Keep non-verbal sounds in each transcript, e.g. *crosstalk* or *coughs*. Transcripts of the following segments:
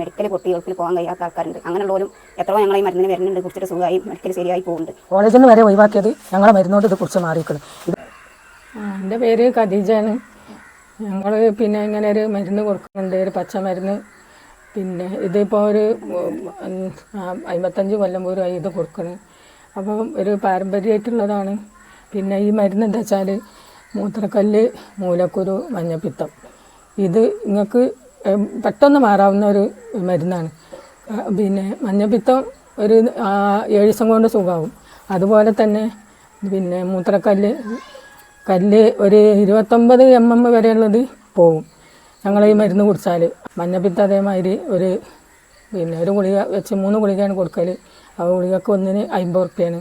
Medical പൊട്ടി ഗൾഫിൽ പോകാൻ കഴിയാത്ത ആൾക്കാരുണ്ട്. അങ്ങനെയുള്ളവരും എത്രയോ ഞങ്ങൾ ഈ മരുന്നിന് വരുന്നുണ്ട്. കുറിച്ചിട്ട് സുഖമായി മെഡിക്കൽ ശരിയായി പോകുന്നുണ്ട്. കോളേജിൽ നിന്ന് വരെ ഒഴിവാക്കിയത് ഞങ്ങളെ മരുന്നോട് ഇത് കുറിച്ച് മാറിയിരിക്കണം എന്റെ പേര് ഖദീജയാണ്. ഞങ്ങൾ പിന്നെ ഇങ്ങനെ ഒരു മരുന്ന് കൊടുക്കുന്നുണ്ട്. ഒരു പച്ചമരുന്ന് പിന്നെ ഇതിപ്പോൾ ഒരു അമ്പത്തഞ്ച് കൊല്ലം പോലും ഇത് കൊടുക്കണം. അപ്പോൾ ഒരു പാരമ്പര്യമായിട്ടുള്ളതാണ്. പിന്നെ ഈ മരുന്ന് എന്താ വെച്ചാൽ മൂത്രക്കല്ല് മൂലക്കുരു മഞ്ഞപ്പിത്തം. ഇത് നിങ്ങൾക്ക് പെട്ടെന്ന് മാറാവുന്ന ഒരു മരുന്നാണ്. പിന്നെ മഞ്ഞപ്പിത്തം ഒരു ഏഴ് ദിവസം കൊണ്ട് സുഖമാവും അതുപോലെ തന്നെ പിന്നെ മൂത്രക്കല്ല് കല്ല് ഒരു ഇരുപത്തൊമ്പത് എം എം വരെയുള്ളത് പോവും. ഞങ്ങൾ ഈ മരുന്ന് കുടിച്ചാൽ മഞ്ഞപ്പിത്തം അതേമാതിരി ഒരു പിന്നെ ഒരു ഗുളിക വെച്ച് മൂന്ന് ഗുളികയാണ് കൊടുക്കൽ ആ ഗുളികക്ക് ഒന്നിന് അമ്പത് റുപ്യാണ്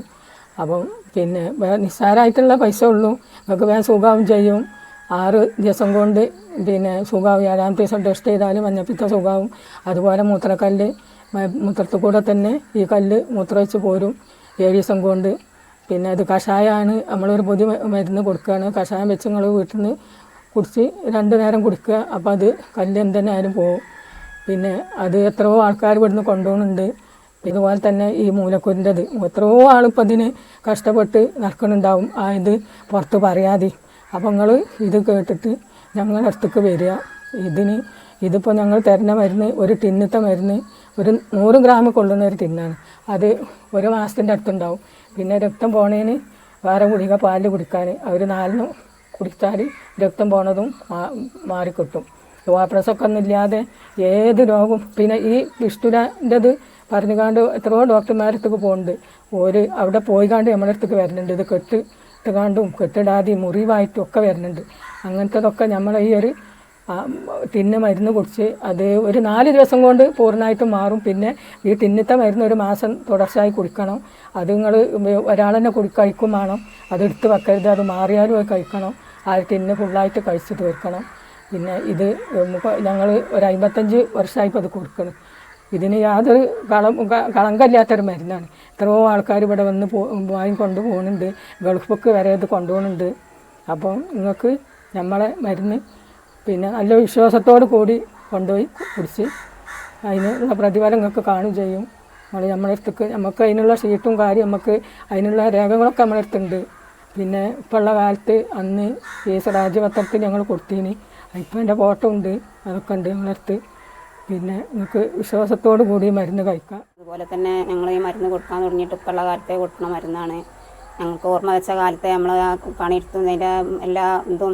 അപ്പം പിന്നെ നിസ്സാരമായിട്ടുള്ള പൈസ ഉള്ളൂ. നിങ്ങൾക്ക് വേഗം സുഖമാവും ചെയ്യും. ആറ് ദിവസം കൊണ്ട് പിന്നെ സുഖാവും. ഏഴാമത്തെ ദിവസം ടെസ്റ്റ് ചെയ്താൽ മഞ്ഞപ്പിത്ത സുഖാവും. അതുപോലെ മൂത്രക്കല്ല് മൂത്രത്തിൽ കൂടെ തന്നെ ഈ കല്ല് മൂത്രമൊഴിച്ച് പോരും ഏഴ് ദിവസം കൊണ്ട്. പിന്നെ അത് കഷായമാണ് നമ്മളൊരു പൊതി മരുന്ന് കൊടുക്കുകയാണ്. കഷായം വെച്ച് നിങ്ങൾ വീട്ടിൽ നിന്ന് കുടിച്ച് രണ്ട് നേരം കുടിക്കുക. അപ്പോൾ അത് കല്ല് എന്തെന്നായാലും പോകും പിന്നെ അത് എത്രയോ ആൾക്കാർ ഇവിടുന്ന് കൊണ്ടുപോകുന്നുണ്ട്. ഇതുപോലെ തന്നെ ഈ മൂലക്കുരിന്റെത്. എത്രയോ ആളിപ്പോൾ അതിന് കഷ്ടപ്പെട്ട് നടക്കുന്നുണ്ടാവും. ആ ഇത് പുറത്ത് പറയാതെ. അപ്പോൾ നിങ്ങൾ ഇത് കേട്ടിട്ട് ഞങ്ങളുടെ അടുത്തേക്ക് വരിക. ഇതിന് ഇതിപ്പോൾ ഞങ്ങൾ തരുന്ന മരുന്ന് ഒരു ടിന്നത്തെ മരുന്ന് ഒരു നൂറ് ഗ്രാം കൊള്ളുന്ന ഒരു ടിന്നാണ്. അത് ഒരു മാസത്തിന്റെ അടുത്തുണ്ടാവും. പിന്നെ രക്തം പോണേന് വേറെ ഗുളിക പാലിൽ കുടിക്കാൻ അവർ നാലിന് കുടിച്ചാൽ രക്തം പോണതും മാറിക്കിട്ടും ഡോപ്രസൊക്കെ ഒന്നുമില്ലാതെ ഏത് രോഗവും പിന്നെ ഈ വിഷ്ണുരന്റെത് പറഞ്ഞുകാണ്ട് എത്രയോ ഡോക്ടർമാരുടെ അടുത്തേക്ക് പോകുന്നുണ്ട് ഒരു അവിടെ പോയി പോയിക്കാണ്ട് നമ്മുടെ അടുത്തേക്ക് വരുന്നുണ്ട് ഇത് കെട്ട് ഇട്ടുകാണ്ടും കെട്ടിടാതെയും മുറിവായിട്ടും ഒക്കെ വരുന്നുണ്ട്. അങ്ങനത്തതൊക്കെ നമ്മൾ ഈ ഒരു തിന്ന് മരുന്ന് കുടിച്ച് അത് ഒരു നാല് ദിവസം കൊണ്ട് പൂർണമായിട്ടും മാറും. പിന്നെ ഈ തിന്നിത്ത മരുന്ന് ഒരു മാസം തുടർച്ചയായി കുടിക്കണം. അത് നിങ്ങൾ ഒരാൾ തന്നെ കുടി കഴിക്കും വേണം. അത് എടുത്ത് വെക്കരുത്. അത് മാറിയാലും അത് കഴിക്കണം. ആ തിന്ന് ഫുള്ളായിട്ട് കഴിച്ചിട്ട് വെക്കണം പിന്നെ ഇത് ഞങ്ങൾ ഒരു അമ്പത്തഞ്ച് വർഷമായിപ്പോൾ അത് കൊടുക്കണം. ഇതിന് യാതൊരു കളം കളങ്കല്ലാത്തൊരു മരുന്നാണ്. എത്രയോ ആൾക്കാർ ഇവിടെ വന്ന് പോ വാങ്ങി കൊണ്ടുപോകുന്നുണ്ട് ഗൾഫൊക്കെ വരെ ഇത് കൊണ്ടുപോകുന്നുണ്ട് അപ്പോൾ നിങ്ങൾക്ക് നമ്മളെ മരുന്ന് പിന്നെ നല്ല വിശ്വാസത്തോട് കൂടി കൊണ്ടുപോയി കുടിച്ച് അതിനുള്ള പ്രതിഫലം നിങ്ങൾക്ക് കാണും ചെയ്യും. നമ്മൾ നമ്മളെ അടുത്തേക്ക് നമുക്ക് അതിനുള്ള ഷീറ്റും കാര്യം നമുക്ക് അതിനുള്ള രേഖകളൊക്കെ നമ്മളെ അടുത്തുണ്ട്. പിന്നെ ഇപ്പോൾ ഉള്ള കാലത്ത് അന്ന് കേസ് രാജ്യപത്രത്തിൽ ഞങ്ങൾ കൊടുത്തിന്. ഇപ്പം എന്റെ ഫോട്ടോ ഉണ്ട് അതൊക്കെ ഉണ്ട് ഞങ്ങളുടെ അടുത്ത്. പിന്നെ നമുക്ക് വിശ്വാസത്തോടു കൂടി മരുന്ന് കഴിക്കാം. അതുപോലെ തന്നെ ഞങ്ങൾ ഈ മരുന്ന് കൊടുക്കാൻ തുടങ്ങിയിട്ട് ഇപ്പോഴുള്ള കാലത്തെ കൊടുക്കുന്ന മരുന്നാണ്. ഞങ്ങൾക്ക് ഓർമ്മ വെച്ച കാലത്തെ നമ്മൾ പണിയെടുത്തതിന്റെ എല്ലാ ഇതും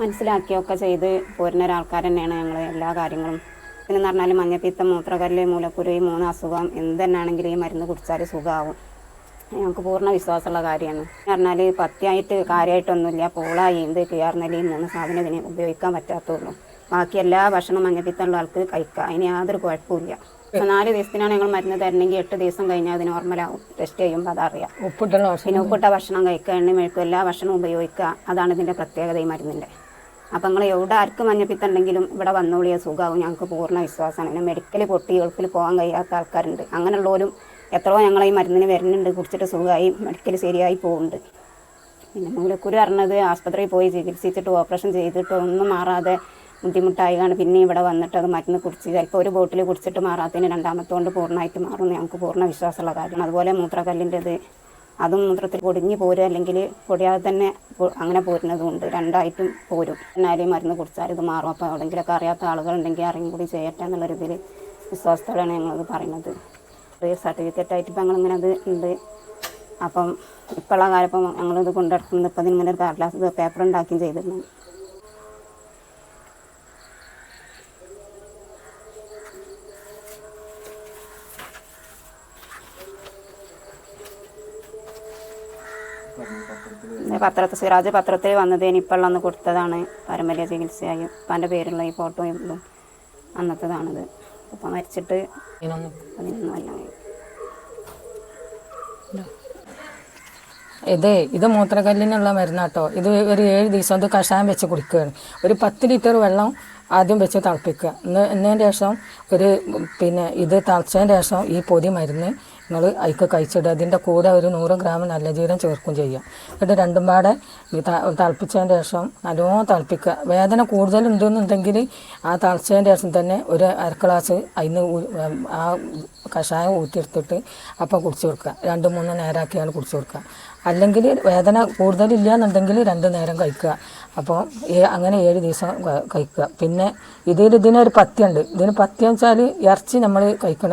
മനസ്സിലാക്കിയൊക്കെ ചെയ്ത് പോരുന്ന ഒരാൾക്കാർ തന്നെയാണ് ഞങ്ങൾ എല്ലാ കാര്യങ്ങളും. പിന്നെ എന്ന് പറഞ്ഞാൽ മഞ്ഞപ്പിത്തം മൂത്രക്കല്ല് മൂലക്കുരു ഈ മൂന്ന് അസുഖം എന്ത് തന്നെയാണെങ്കിലും ഈ മരുന്ന് കുടിച്ചാൽ സുഖമാവും ഞങ്ങൾക്ക് പൂർണ വിശ്വാസമുള്ള കാര്യമാണ്. പറഞ്ഞാൽ പത്തിയായിട്ട് കാര്യമായിട്ടൊന്നുമില്ല പോളായി എന്ത് കയറുന്നതിൽ ഈ മൂന്ന് സാധനം ഇതിന് ഉപയോഗിക്കാൻ പറ്റാത്തുള്ളൂ ബാക്കി എല്ലാ ഭക്ഷണം മഞ്ഞപ്പിത്തമുള്ള ആൾക്ക് കഴിക്കാം. അതിന് യാതൊരു കുഴപ്പമില്ല നാല് ദിവസത്തിനാണ് ഞങ്ങൾ മരുന്ന് തരണമെങ്കിൽ എട്ട് ദിവസം കഴിഞ്ഞാൽ അത് നോർമലാവും ടെസ്റ്റ് ചെയ്യുമ്പോൾ അതറിയാം. പിന്നെ ഉപ്പിട്ട ഭക്ഷണം കഴിക്കുക എണ്ണ മെഴുക്കും എല്ലാ ഭക്ഷണവും ഉപയോഗിക്കുക. അതാണ് ഇതിന്റെ പ്രത്യേകത ഈ മരുന്നിന്റെ. അപ്പം നിങ്ങൾ എവിടെ ആർക്ക് മഞ്ഞപ്പിത്തുണ്ടെങ്കിലും ഇവിടെ വന്നോളിയ സുഖമാവും. ഞങ്ങൾക്ക് പൂർണ വിശ്വാസമാണ്. പിന്നെ മെഡിക്കൽ പൊട്ടി ഗൾഫിൽ പോകാൻ കഴിയാത്ത ആൾക്കാരുണ്ട്. അങ്ങനെയുള്ളവരും എത്രയോ ഞങ്ങൾ ഈ മരുന്നിന് വരുന്നുണ്ട്. കുടിച്ചിട്ട് സുഖമായി മെഡിക്കൽ ശരിയായി പോകുന്നുണ്ട്. പിന്നെ മൂലക്കുരു പറഞ്ഞത് ആസ്പത്രിയിൽ പോയി ചികിത്സിച്ചിട്ട് ഓപ്പറേഷൻ ചെയ്തിട്ട് ഒന്നും മാറാതെ ബുദ്ധിമുട്ടായാണ് പിന്നെ ഇവിടെ വന്നിട്ട് അത് മരുന്ന് കുടിച്ച് ചിലപ്പോൾ ഒരു ബോട്ടിൽ കുടിച്ചിട്ട് മാറാത്തതിന് രണ്ടാമത്തെ കൊണ്ട് പൂർണമായിട്ട് മാറും ഞങ്ങൾക്ക് പൂർണ വിശ്വാസമുള്ള കാര്യമാണ്. അതുപോലെ മൂത്രക്കല്ലിന്റെത് അതും മൂത്രത്തിൽ പൊടിഞ്ഞ് പോരും അല്ലെങ്കിൽ പൊടിയാതെ തന്നെ അങ്ങനെ പോരുന്നതുകൊണ്ട് രണ്ടായിട്ടും പോരും. എന്നാലും മരുന്ന് കുടിച്ചാൽ ഇത് മാറും. അപ്പോൾ എവിടെയെങ്കിലൊക്കെ അറിയാത്ത ആളുകളുണ്ടെങ്കിൽ അറിയും കൂടി ചെയ്യട്ടെ രീതിയിൽ വിശ്വാസത്തോടെയാണ് ഞങ്ങളത് പറയുന്നത്. സർട്ടിഫിക്കറ്റ് ആയിട്ട് ഇപ്പം ഞങ്ങളിങ്ങനെ അത് ഉണ്ട്. അപ്പം ഇപ്പോഴുള്ള കാലം ഇപ്പം ഞങ്ങളിത് കൊണ്ടെടുക്കുന്നത് ഇപ്പം ഇതിങ്ങനെ ഒരു കടലാസ് പേപ്പർ ഉണ്ടാക്കുകയും ചെയ്തിരുന്നു ഇത് പത്രത്തിൽ സിറാജ് പത്രത്തിൽ വന്നത് ഇപ്പോൾ അന്ന് കൊടുത്തതാണ് പാരമ്പര്യ ചികിത്സയായി. ഉപ്പാന്റെ പേരുള്ള ഈ ഫോട്ടോയും ഇതും അന്നത്തതാണിത്. മരിച്ചിട്ട് അതിനൊന്നും അല്ല കൊല്ലമായി ഇത് ഇത് മൂത്രക്കല്ലിനുള്ള മരുന്നാട്ടോ. ഇത് ഒരു ഏഴ് ദിവസം ഇത് കഷായം വെച്ച് കുടിക്കുകയാണ്. ഒരു പത്ത് ലിറ്റർ വെള്ളം ആദ്യം വെച്ച് തിളപ്പിക്കുക. എന്നതിന് ശേഷം ഒരു പിന്നെ ഇത് തിളച്ചതിന് ശേഷം ഈ പൊടി മരുന്ന് നിങ്ങൾ അതിക്ക് കഴിച്ചിടുക. അതിന്റെ കൂടെ ഒരു നൂറ് ഗ്രാം നല്ല ജീരം ചേർക്കും ചെയ്യുക. എന്നിട്ട് രണ്ടും പാടെ തിളപ്പിച്ചതിന് ശേഷം നല്ലോണം തിളപ്പിക്കുക. വേദന കൂടുതലുണ്ടെന്നുണ്ടെങ്കിൽ ആ തിളച്ചതിന് ശേഷം തന്നെ ഒരു അര ഗ്ലാസ് അതിന് ആ കഷായം ഊറ്റിയെടുത്തിട്ട് അപ്പം കുടിച്ചു കൊടുക്കുക. രണ്ട് മൂന്ന് നേരമാക്കിയാണ് കുടിച്ചു കൊടുക്കുക. അല്ലെങ്കിൽ വേദന കൂടുതലില്ല എന്നുണ്ടെങ്കിൽ രണ്ട് നേരം കഴിക്കുക. അപ്പോൾ അങ്ങനെ ഏഴ് ദിവസം കഴിക്കുക. പിന്നെ ഇതിൽ ഇതിനൊരു പഥ്യമുണ്ട്. ഇതിന് പത്യം വെച്ചാൽ ഇറച്ചി നമ്മൾ കഴിക്കണ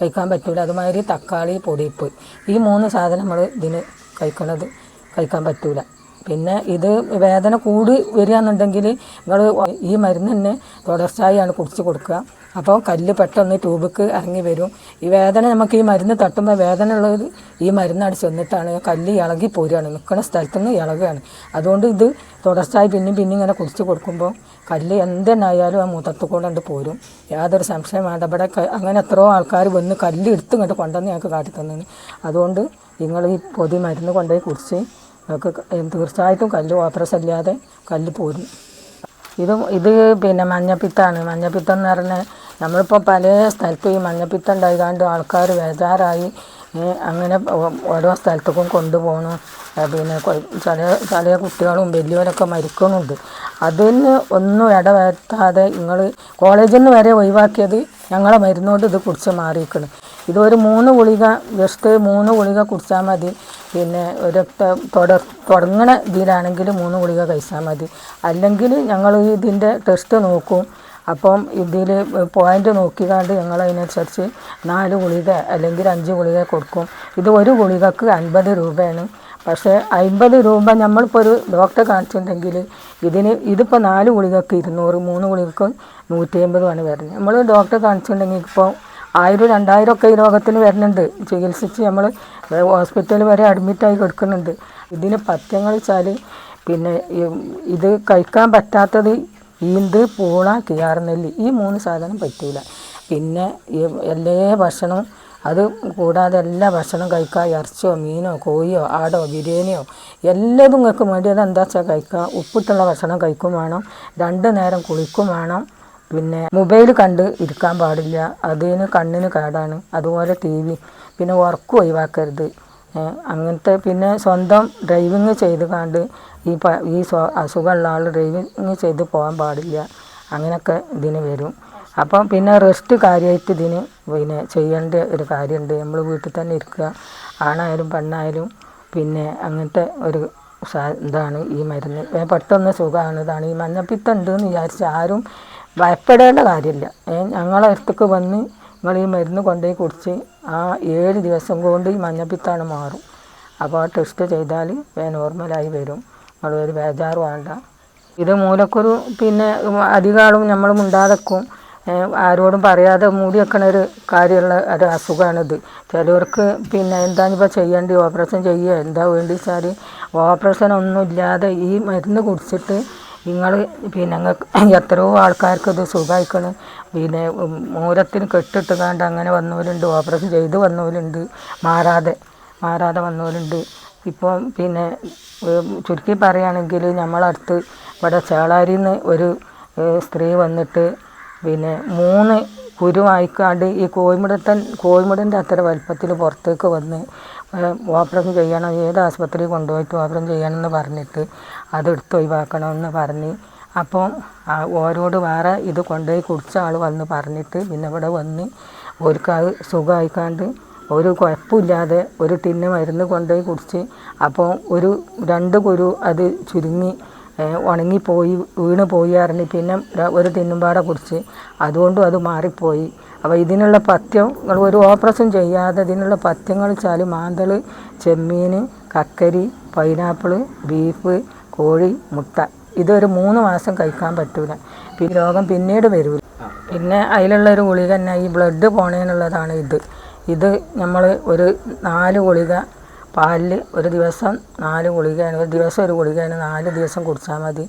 കഴിക്കാൻ പറ്റില്ല അതുമാതിരി തക്കാളി പൊടിയിപ്പ് ഈ മൂന്ന് സാധനം നമ്മൾ ഇതിന് കഴിക്കണത് കഴിക്കാൻ പറ്റൂല. പിന്നെ ഇത് വേദന കൂടി വരികയെന്നുണ്ടെങ്കിൽ നിങ്ങൾ ഈ മരുന്ന് തന്നെ തുടർച്ചയായാണ് കുടിച്ച് കൊടുക്കുക. അപ്പോൾ കല്ല് പെട്ടെന്ന് ട്യൂബിക്ക് ഇറങ്ങി വരും. ഈ വേദന നമുക്ക് ഈ മരുന്ന് തട്ടുമ്പോൾ വേദന ഉള്ളത് ഈ മരുന്നാണ് ചെന്നിട്ടാണ്. കല്ല് ഇളകി പോരുകയാണ്. നിൽക്കുന്ന സ്ഥലത്ത് നിന്ന് ഇളകുകയാണ്. അതുകൊണ്ട് ഇത് തുടർച്ചയായി പിന്നെയും പിന്നെ ഇങ്ങനെ കുടിച്ച് കൊടുക്കുമ്പോൾ കല്ല് എന്തെന്നായാലും ആ മുഖത്ത് കൂടെ പോരും. യാതൊരു സംശയം വേണ്ട. ഇവിടെ അങ്ങനെ എത്രയോ ആൾക്കാർ വന്ന് കല്ല് എടുത്തു ഇങ്ങോട്ട് കൊണ്ടുവന്ന് ഞങ്ങൾക്ക് കാട്ടി അതുകൊണ്ട് നിങ്ങൾ ഈ പൊതി മരുന്ന് കൊണ്ടുപോയി കുടിച്ച് നിങ്ങൾക്ക് ക- തീർച്ചയായിട്ടും കല്ല് ഇല്ലാതെ കല്ല് പോരും. ഇത് ഇത് പിന്നെ മഞ്ഞപ്പിത്താണ്. മഞ്ഞപ്പിത്തം എന്ന് പറഞ്ഞാൽ നമ്മളിപ്പോൾ പല സ്ഥലത്തും ഈ മഞ്ഞപ്പിത്തം ഉണ്ടായതുകൊണ്ട് ആൾക്കാർ ബേജാറായി അങ്ങനെ ഓരോ സ്ഥലത്തേക്കും കൊണ്ടുപോകണം പിന്നെ ചില ചില കുട്ടികളും വലിയവരൊക്കെ മരിക്കുന്നുണ്ട്. അതിന് ഒന്നും ഇടവരുത്താതെ നിങ്ങൾ കോളേജിൽ നിന്ന് വരെ ഒഴിവാക്കിയത് ഞങ്ങളെ മരുന്നോട് ഇത് കുടിച്ച് മാറിയിരിക്കണം ഇതൊരു മൂന്ന് ഗുളിക ജസ്റ്റ് മൂന്ന് ഗുളിക കുടിച്ചാൽ മതി. പിന്നെ ഒരു തുടർ തുടങ്ങണ ഇതിലാണെങ്കിൽ മൂന്ന് ഗുളിക കഴിച്ചാൽ മതി. അല്ലെങ്കിൽ ഞങ്ങൾ ഇതിന്റെ ടെസ്റ്റ് നോക്കും. അപ്പം ഇതിൽ പോയിന്റ് നോക്കിക്കാണ്ട് ഞങ്ങൾ അതിനനുസരിച്ച് നാല് ഗുളിക അല്ലെങ്കിൽ അഞ്ച് ഗുളിക കൊടുക്കും. ഇത് ഒരു ഗുളികക്ക് അൻപത് രൂപയാണ്. പക്ഷേ അൻപത് രൂപ നമ്മളിപ്പോൾ ഒരു ഡോക്ടറെ കാണിച്ചിട്ടുണ്ടെങ്കിൽ ഇതിന് ഇതിപ്പോൾ നാല് ഗുളികക്ക് ഇരുന്നൂറ് മൂന്ന് ഗുളികക്ക് നൂറ്റി അമ്പതുമാണ് വരുന്നത്. നമ്മൾ ഡോക്ടറെ കാണിച്ചിട്ടുണ്ടെങ്കിൽ ഇപ്പോൾ ആയിരം രണ്ടായിരം ഒക്കെ ഈ രോഗത്തിന് വരുന്നുണ്ട്. ചികിത്സിച്ച് നമ്മൾ ഹോസ്പിറ്റലിൽ വരെ അഡ്മിറ്റായി കിടക്കുന്നുണ്ട്. ഇതിന് പഥ്യങ്ങൾ വെച്ചാൽ പിന്നെ ഇത് കഴിക്കാൻ പറ്റാത്തത് ഈന്ത് പൂള കിയാർനെല്ലി ഈ മൂന്ന് സാധനം പറ്റൂല. പിന്നെ എല്ലാ ഭക്ഷണവും അത് കൂടാതെ എല്ലാ ഭക്ഷണവും കഴിക്കുക ഇറച്ചിയോ മീനോ കോഴിയോ ആടോ ബിരിയാണിയോ എല്ലാതും നിങ്ങൾക്ക് വേണ്ടിയത് എന്താ വെച്ചാൽ കഴിക്കുക ഉപ്പിട്ടുള്ള ഭക്ഷണം കഴിക്കും വേണം. രണ്ട് നേരം കുളിക്കും വേണം. പിന്നെ മൊബൈൽ കണ്ട് ഇരിക്കാൻ പാടില്ല. അതിന് കണ്ണിന് കേടാണ്. അതുപോലെ ടി വി പിന്നെ ഉറക്കം ഒഴിവാക്കരുത്. അങ്ങനത്തെ പിന്നെ സ്വന്തം ഡ്രൈവിങ് ചെയ്ത് കണ്ട് ഈ പ ഈ അസുഖമുള്ള ആൾ ഡ്രൈവിങ് ചെയ്ത് പോകാൻ പാടില്ല. അങ്ങനെയൊക്കെ ഇതിന് വരും. അപ്പം പിന്നെ റെസ്റ്റ് കാര്യമായിട്ട് ഇതിന് പിന്നെ ചെയ്യേണ്ട ഒരു കാര്യമുണ്ട്. നമ്മൾ വീട്ടിൽ തന്നെ ഇരിക്കുക. ആണായാലും പെണ്ണായാലും പിന്നെ അങ്ങനത്തെ ഒരു ഇതാണ് ഈ മരുന്ന്. പെട്ടെന്ന് സുഖമാണ് ഇതാണ് ഈ മഞ്ഞപ്പിത്തം ഉണ്ടെന്ന് വിചാരിച്ച് ആരും ഭയപ്പെടേണ്ട കാര്യമില്ല. ഞങ്ങളെ അടുത്തേക്ക് വന്ന് നിങ്ങൾ ഈ മരുന്ന് കൊണ്ടുപോയി കുടിച്ച് ആ ഏഴ് ദിവസം കൊണ്ട് ഈ മഞ്ഞപ്പിത്താണ് മാറും. അപ്പോൾ ആ ടെസ്റ്റ് ചെയ്താൽ നോർമലായി വരും. നിങ്ങൾ ഒരു ബേജാറ് വേണ്ട. ഇത് മൂലക്കൊരു പിന്നെ അധികാളും നമ്മൾ മുണ്ടാതെക്കും. ആരോടും പറയാതെ മൂടി വെക്കണ ഒരു കാര്യമുള്ള ഒരു അസുഖമാണിത് ചിലവർക്ക് പിന്നെ എന്താണിപ്പോൾ ചെയ്യേണ്ടി? ഓപ്പറേഷൻ ചെയ്യുക എന്താ വേണ്ടി വെച്ചാൽ ഓപ്പറേഷൻ ഒന്നുമില്ലാതെ ഈ മരുന്ന് കുടിച്ചിട്ട് നിങ്ങൾ പിന്നെ നിങ്ങൾക്ക് *coughs* എത്രയോ ആൾക്കാർക്ക് ഇത് സുഖമായിക്കണ് പിന്നെ മൂലത്തിന് കെട്ടിട്ട് കണ്ട് അങ്ങനെ വന്നവരുണ്ട് ഓപ്പറേഷൻ ചെയ്ത് വന്നവരുണ്ട് മാറാതെ മാറാതെ വന്നവരുണ്ട്. ഇപ്പോൾ പിന്നെ ചുരുക്കി പറയുകയാണെങ്കിൽ നമ്മളടുത്ത് ഇവിടെ ചേളാരിയിൽ നിന്ന് ഒരു സ്ത്രീ വന്നിട്ട് പിന്നെ മൂന്ന് കുരു വായിക്കാണ്ട് ഈ കോയിമുടത്തൻ കോഴിമുടന്റെ അത്ര വലുപ്പത്തിൽ പുറത്തേക്ക് വന്ന് ഓപ്പറേഷൻ ചെയ്യണം. ഏത് ആശുപത്രിയിൽ കൊണ്ടുപോയിട്ട് ഓപ്പറേഷൻ ചെയ്യണമെന്ന് പറഞ്ഞിട്ട് അതെടുത്ത് ഒഴിവാക്കണമെന്ന് പറഞ്ഞ്. അപ്പോൾ ഓരോട് വേറെ ഇത് കൊണ്ടുപോയി കുടിച്ച ആൾ വന്ന് പറഞ്ഞിട്ട് പിന്നെ ഇവിടെ വന്ന് അവർക്ക് അത് സുഖമായിക്കാണ്ട് ഒരു കുഴപ്പമില്ലാതെ ഒരു ടിന്ന് മരുന്ന് കൊണ്ടുപോയി കുടിച്ച്. അപ്പോൾ ഒരു രണ്ട് കുരു അത് ചുരുങ്ങി ഉണങ്ങിപ്പോയി വീണ് പോയി അറിഞ്ഞ് പിന്നെ ഒരു തിന്നുംപാടെ കുറിച്ച് അതുകൊണ്ടും അത് മാറിപ്പോയി. അപ്പോൾ ഇതിനുള്ള പഥ്യം നിങ്ങൾ ഒരു ഓപ്പറേഷൻ ചെയ്യാതെ ഇതിനുള്ള പഥ്യങ്ങൾ വെച്ചാൽ മാന്തൾ ചെമ്മീൻ കക്കരി പൈനാപ്പിൾ ബീഫ് കോഴി മുട്ട. ഇതൊരു മൂന്ന് മാസം കഴിക്കാൻ പറ്റൂല. പിന്നെ രോഗം പിന്നീട് വരൂല. പിന്നെ അതിലുള്ള ഒരു ഗുളിക തന്നെ ഈ ബ്ലഡ് പോണേനുള്ളതാണ് ഇത്. ഇത് നമ്മൾ ഒരു നാല് ഗുളിക പാലിൽ ഒരു ദിവസം നാല് ഗുളികയാണ് ഒരു ദിവസം ഒരു ഗുളികയാണ് നാല് ദിവസം കുടിച്ചാൽ മതി.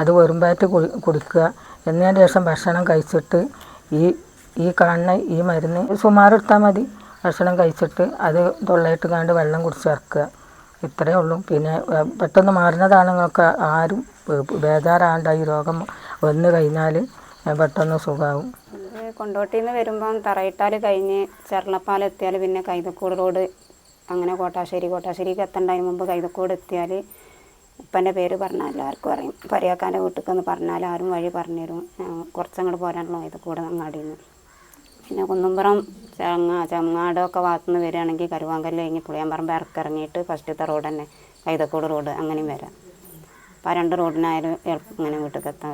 അത് വെറുമ്പാറ്റ് കുടി കുടിക്കുക. എന്നതിന് ശേഷം ഭക്ഷണം കഴിച്ചിട്ട് ഈ ഈ കാണുന്ന ഈ മരുന്ന് സുമാറെടുത്താൽ മതി. ഭക്ഷണം കഴിച്ചിട്ട് അത് തൊള്ളയിട്ട് കണ്ട് വെള്ളം കുടിച്ചിറക്കുക ഇത്രയേ ഉള്ളൂ. പിന്നെ പെട്ടെന്ന് മാറുന്നതാണ് നിങ്ങൾക്ക് ആരും ബേജാറാണ്ട ഈ രോഗം വന്നു കഴിഞ്ഞാൽ പെട്ടെന്ന് സുഖമാവും. കൊണ്ടോട്ടിന്ന് വരുമ്പം തറയിട്ടാൽ കഴിഞ്ഞ് ചെറുളപ്പാലെത്തിയാൽ പിന്നെ കൈതക്കൂട് റോഡ് അങ്ങനെ കോട്ടാശ്ശേരി കോട്ടാശ്ശേരിക്ക് എത്തേണ്ടതിന് മുമ്പ് കൈതക്കോട് എത്തിയാൽ ഉപ്പന്റെ പേര് പറഞ്ഞാൽ എല്ലാവർക്കും അറിയും. പരിയാക്കാന്റെ വീട്ടിലേക്കൊന്ന് പറഞ്ഞാൽ ആരും വഴി പറഞ്ഞു തരും കുറച്ചങ്ങോട്ട് പോരാനുള്ള കൈതക്കോട് അങ്ങാടിയിൽ നിന്ന് പിന്നെ കുന്നുംപുറം ചങ്ങ ചങ്ങാടൊക്കെ ഭാഗത്തുനിന്ന് വരികയാണെങ്കിൽ കരുവാങ്കല്ല് കഴിഞ്ഞ് പുളിയമ്പറമ്പ് ഇറക്കിറങ്ങിയിട്ട് ഫസ്റ്റത്തെ റോഡ് തന്നെ കൈതക്കോട് റോഡ് അങ്ങനെയും വരാം. അപ്പോൾ ആ രണ്ട് റോഡിനായാലും ഇങ്ങനെ വീട്ടിലേക്ക് എത്താൻ